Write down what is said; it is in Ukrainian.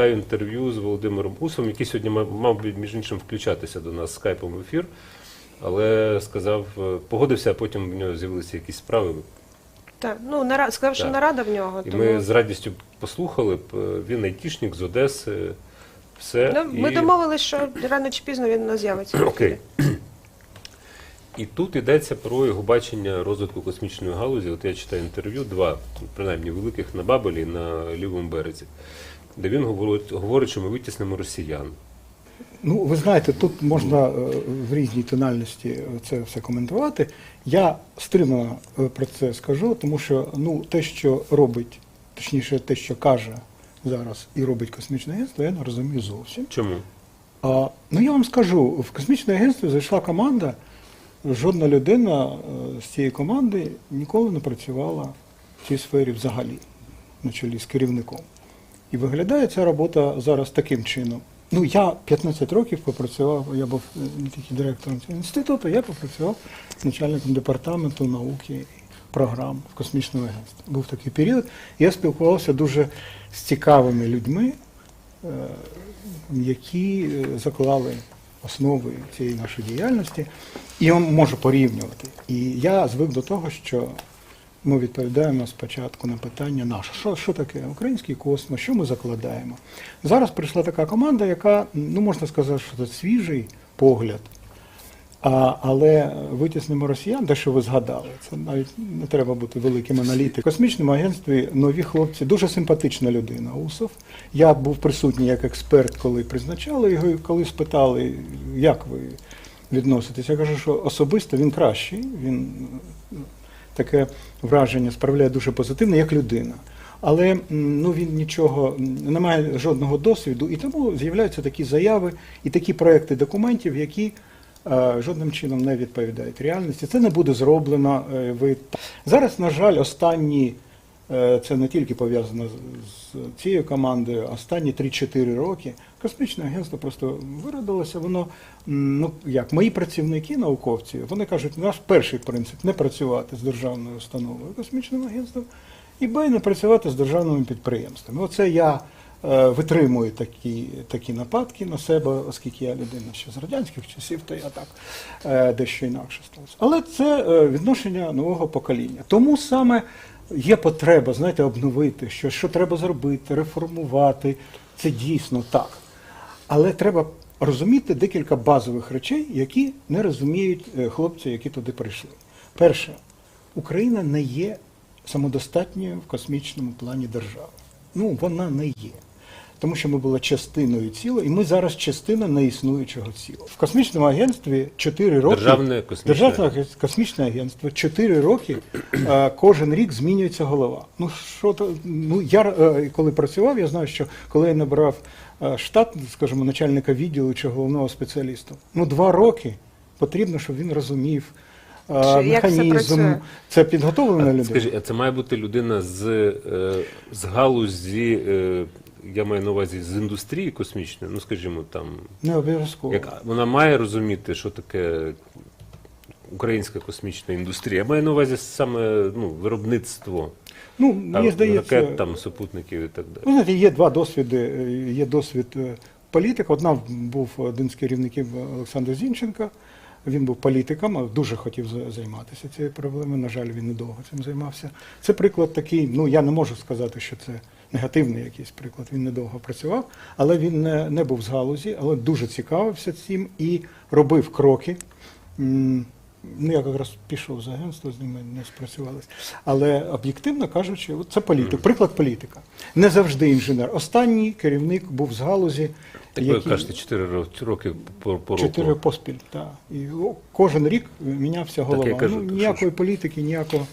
читаю інтерв'ю з Володимиром Усом, який сьогодні мав, би, між іншим включатися до нас скайпом в ефір, але сказав, е, погодився, а потім в нього з'явилися якісь справи. Так, ну нара... сказав, що Так. нарада в нього. І тому... ми з радістю послухали. е, Він айтішник з Одеси. Все. Ну, ми і... домовились, що рано чи пізно він у нас з'явиться. Окей. І тут йдеться про його бачення розвитку космічної галузі. От я читаю інтерв'ю, два, принаймні великих на Бабелі на лівому березі, де він говорить, говорить, що ми витіснимо росіян. Ну, ви знаєте, тут можна е, в різній тональності це все коментувати. Я стримано е, про це скажу, тому що ну, те, що робить, точніше, те, що каже зараз і робить космічне агентство, я не розумію зовсім. Чому? А, ну я вам скажу, в космічне агентство зайшла команда. Жодна людина е, з цієї команди ніколи не працювала в цій сфері взагалі, на чолі з керівником. І виглядає ця робота зараз таким чином. Ну, я 15 років попрацював, я був е, не тільки директором цього інституту, я попрацював начальником департаменту науки і програм в космічному агентстві. Був такий період. Я спілкувався дуже з цікавими людьми, е, які заклали основи цієї нашої діяльності, і я можу порівнювати. І я звик до того, що ми відповідаємо спочатку на питання наше, що, що таке український космос, що ми закладаємо. Зараз прийшла така команда, яка, ну можна сказати, що це свіжий погляд. А, але витіснимо росіян, де що ви згадали, це навіть не треба бути великим аналітиком. В космічному агентстві нові хлопці, дуже симпатична людина, Усов. Я був присутній як експерт, коли призначали його, і коли спитали, як ви відноситесь. Я кажу, що особисто він кращий, він е, таке враження справляє дуже позитивне, як людина. Але ну, він нічого не має жодного досвіду, і тому з'являються такі заяви і такі проекти документів, які жодним чином не відповідають реальності. Це не буде зроблено. е, Ви зараз, на жаль, останні е, це не тільки пов'язано з цією командою. Останні 3-4 роки космічне агентство просто виродилося. Воно ну як мої працівники, науковці, вони кажуть, наш перший принцип не працювати з державною установою космічним агентством, і Б, не працювати з державними підприємствами. Оце я е, витримую такі, такі нападки на себе, оскільки я людина ще з радянських часів, то я так е, дещо інакше стався. Але це е, відношення нового покоління. Тому саме є потреба, знаєте, обновити, що, що треба зробити, реформувати. Це дійсно так. Але треба розуміти декілька базових речей, які не розуміють хлопці, які туди прийшли. Перше, Україна не є самодостатньою в космічному плані держави. Ну, вона не є. Тому що ми були частиною цілого, і ми зараз частина неіснуючого цілого. В космічному агентстві 4 роки Державне космічне Державне космічне агентство 4 роки кожен рік змінюється голова. Ну що то ну я е, коли працював, я знаю, що коли я набрав е, штат, скажімо, начальника відділу чи головного спеціаліста, ну два роки потрібно, щоб він розумів. е, Що, як це Механізм, це підготовлена людина. скажіть, а це має бути людина з, з галузі, я маю на увазі з індустрії космічної, ну скажімо, там. Не обов'язково. Як вона має розуміти, що таке українська космічна індустрія. Я маю на увазі саме ну, виробництво Ну, мені там, здається, ракет, там, супутників і так далі. Ну, знаєте, є два досвіди. Є досвід е, політика. Одна був один з керівників Олександр Зінченко. Він був політиком, дуже хотів за- займатися цією проблемою. На жаль, він недовго цим займався. Це приклад такий. Ну я не можу сказати, що це негативний якийсь приклад. Він недовго працював, але він не, не був з галузі, але дуже цікавився цим і робив кроки. Ну, я якраз пішов з агентства, з ними не спрацювалися. Але об'єктивно кажучи, це політик, приклад політика. Не завжди інженер. Останній керівник був з галузі, Так ви який кажете, 4 роки по, по року. 4 поспіль. Так. І кожен рік мінявся голова. я кажу, ну, Ніякої ніякої політики, ніякого